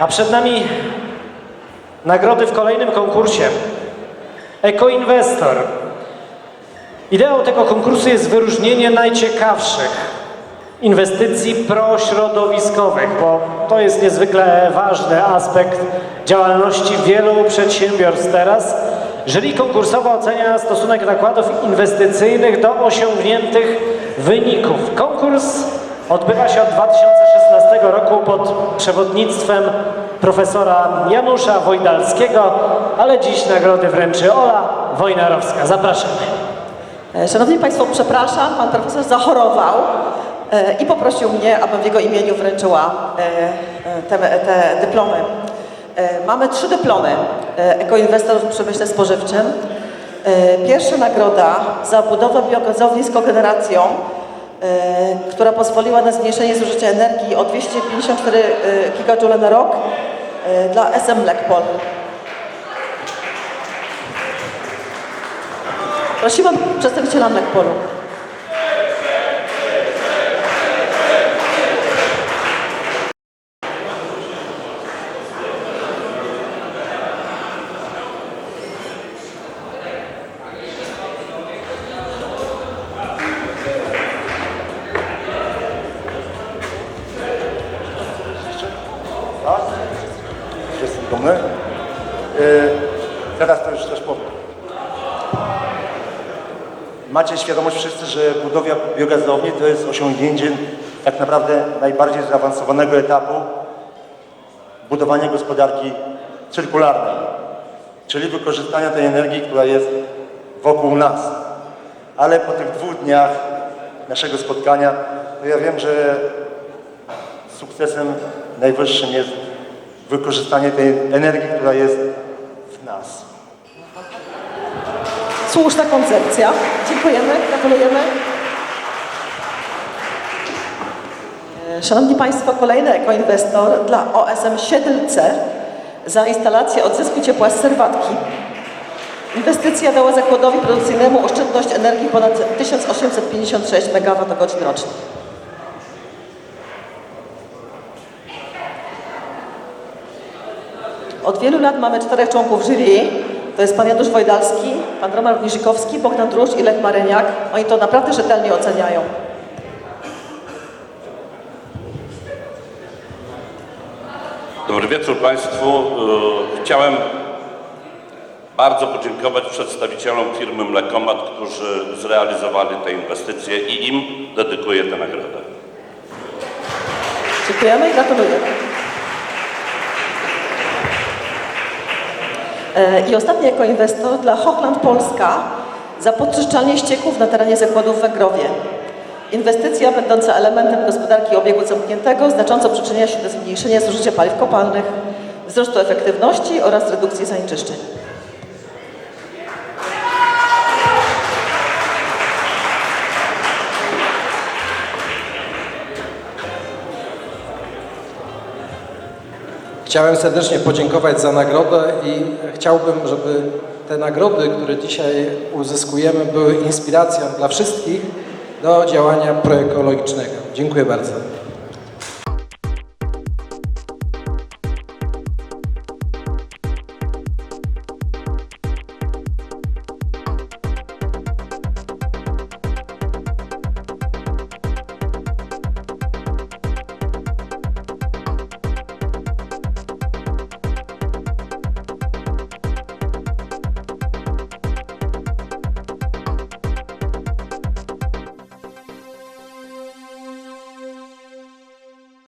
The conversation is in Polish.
A przed nami nagrody w kolejnym konkursie. Ekoinwestor. Ideą tego konkursu jest wyróżnienie najciekawszych inwestycji prośrodowiskowych, bo to jest niezwykle ważny aspekt działalności wielu przedsiębiorstw teraz. Jury konkursowo ocenia stosunek nakładów inwestycyjnych do osiągniętych wyników. Konkurs odbywa się od 2016 roku pod przewodnictwem profesora Janusza Wojdalskiego, ale dziś nagrody wręczy Ola Wojnarowska. Zapraszamy. E, Szanowni Państwo, przepraszam, pan profesor zachorował e, i poprosił mnie, abym w jego imieniu wręczyła e, te, te dyplomy. Mamy trzy dyplomy ekoinwestorów w przemyśle spożywczym. Pierwsza nagroda za budowę biogazowni z kogeneracją, która pozwoliła na zmniejszenie zużycia energii o 254 gigajoule na rok e, dla SM Lekpol. Prosiłam przedstawiciela Lekpolu. Jestem dumny. E, Teraz to już też powiem. Macie świadomość wszyscy, że budowa biogazowni to jest osiągnięcie tak naprawdę najbardziej zaawansowanego etapu budowania gospodarki cyrkularnej, czyli wykorzystania tej energii, która jest wokół nas. Ale po tych dwóch dniach naszego spotkania, to ja wiem, że sukcesem najwyższym jest wykorzystanie tej energii, która jest w nas. Słuszna koncepcja. Dziękujemy, gratulujemy. E, Szanowni Państwo, kolejny ekoinwestor dla OSM Siedlce za instalację odzysku ciepła z serwatki. Inwestycja dała zakładowi produkcyjnemu oszczędność energii ponad 1856 MWh rocznie. Od wielu lat mamy czterech członków jury. To jest pan Janusz Wojdalski, pan Roman Niżykowski, Bogdan Drusz i Lech Maryniak. Oni to naprawdę rzetelnie oceniają. Dobry wieczór Państwu. E, Chciałem bardzo podziękować przedstawicielom firmy Mlekomat, którzy zrealizowali te inwestycje i im dedykuję tę nagrodę. Dziękujemy i gratulujemy. I ostatni jako inwestor dla Hochland Polska za podczyszczalnię ścieków na terenie zakładu w Węgrowie. Inwestycja będąca elementem gospodarki obiegu zamkniętego znacząco przyczynia się do zmniejszenia zużycia paliw kopalnych, wzrostu efektywności oraz redukcji zanieczyszczeń. Chciałem serdecznie podziękować za nagrodę i chciałbym, żeby te nagrody, które dzisiaj uzyskujemy, były inspiracją dla wszystkich do działania proekologicznego. Dziękuję bardzo.